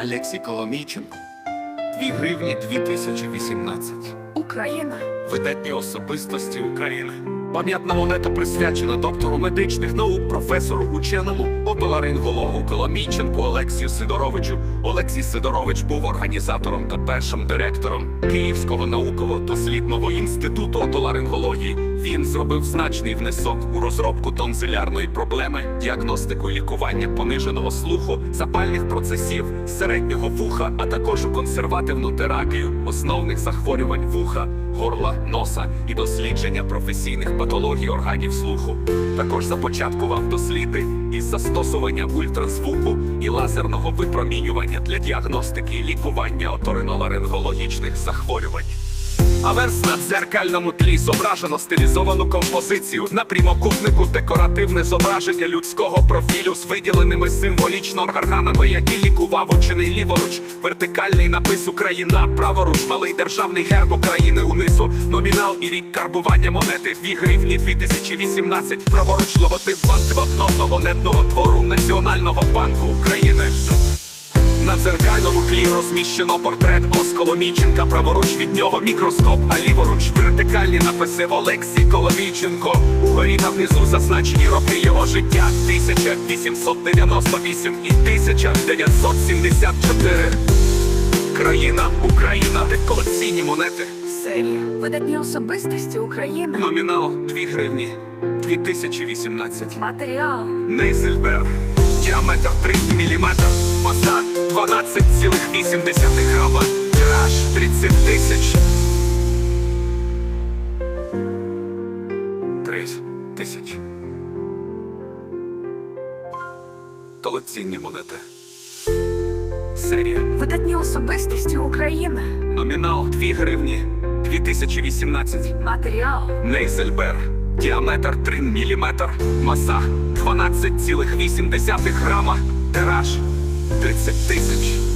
Олексій Коломійченко. Дві гривні 2018. Україна. Видатні особистості України. Пам'ятна монета присвячена доктору медичних наук, професору ученому, отоларингологу Коломійченку Олексію Сидоровичу. Олексій Сидорович був організатором та першим директором Київського науково-дослідного інституту отоларингології. Він зробив значний внесок у розробку тонзилярної проблеми, діагностику лікування пониженого слуху, запальних процесів середнього вуха, а також у консервативну терапію основних захворювань вуха, горла, носа і дослідження професійних патологій органів слуху. Також започаткував досліди із застосування ультразвуку і лазерного випромінювання для діагностики і лікування оториноларингологічних захворювань. А верс на дзеркальному тлі. Зображено стилізовану композицію. На прямокутнику декоративне зображення людського профілю з виділеними символічно органами, які лікував учений ліворуч, вертикальний напис Україна, праворуч, малий державний герб України унизу, номінал і рік карбування монети. 2 гривні 2018, праворуч логотип банкнотного монетного твору Національного банку України. Дзеркальному тлі розміщено портрет Осколомійченка, праворуч від нього мікроскоп, а ліворуч вертикальні написи Олексій Коломійченко. Угорі та внизу зазначені роки його життя 1898 і 1974. Країна, Україна, деколекційні монети. Серія. Видатні особистості України. Номінал 2 гривні 2018. Матеріал. Нейзельберг. Діаметр 3 мм. Маса 12,8 грама. Тираж 30 тисяч. 30 тисяч. Толоцінні монети. Серія. Видатні особистості України. Номінал 2 гривні 2018. Матеріал. Нейзельберг. Діаметр 3 мм. Маса 12,8 грама. Тираж 30 тисяч.